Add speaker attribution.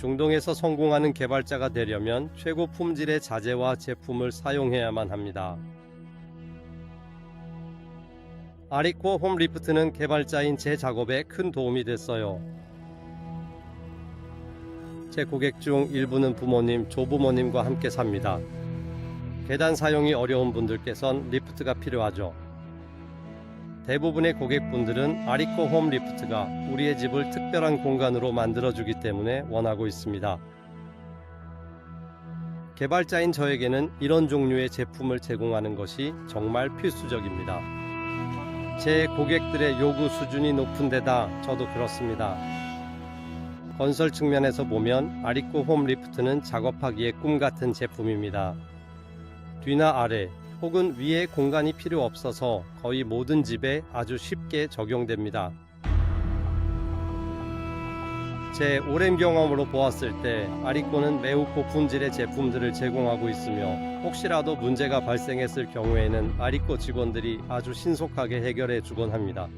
Speaker 1: 중동에서 성공하는 개발자가 되려면 최고 품질의 자재와 제품을 사용해야만 합니다. 아리코 홈 리프트는 개발자인 제 작업에 큰 도움이 됐어요. 제 고객 중 일부는 부모님, 조부모님과 함께 삽니다. 계단 사용이 어려운 분들께선 리프트가 필요하죠. 대부분의 고객분들은 아리코 홈 리프트가 우리의 집을 특별한 공간으로 만들어주기 때문에 원하고 있습니다. 개발자인 저에게는 이런 종류의 제품을 제공하는 것이 정말 필수적입니다. 제 고객들의 요구 수준이 높은 데다 저도 그렇습니다. 건설 측면에서 보면 아리코 홈 리프트는 작업하기에 꿈 같은 제품입니다. 뒤나 아래 혹은 위에 공간이 필요 없어서 거의 모든 집에 아주 쉽게 적용됩니다. 제 오랜 경험으로 보았을 때 아리코는 매우 고품질의 제품들을 제공하고 있으며 혹시라도 문제가 발생했을 경우에는 아리코 직원들이 아주 신속하게 해결해 주곤 합니다.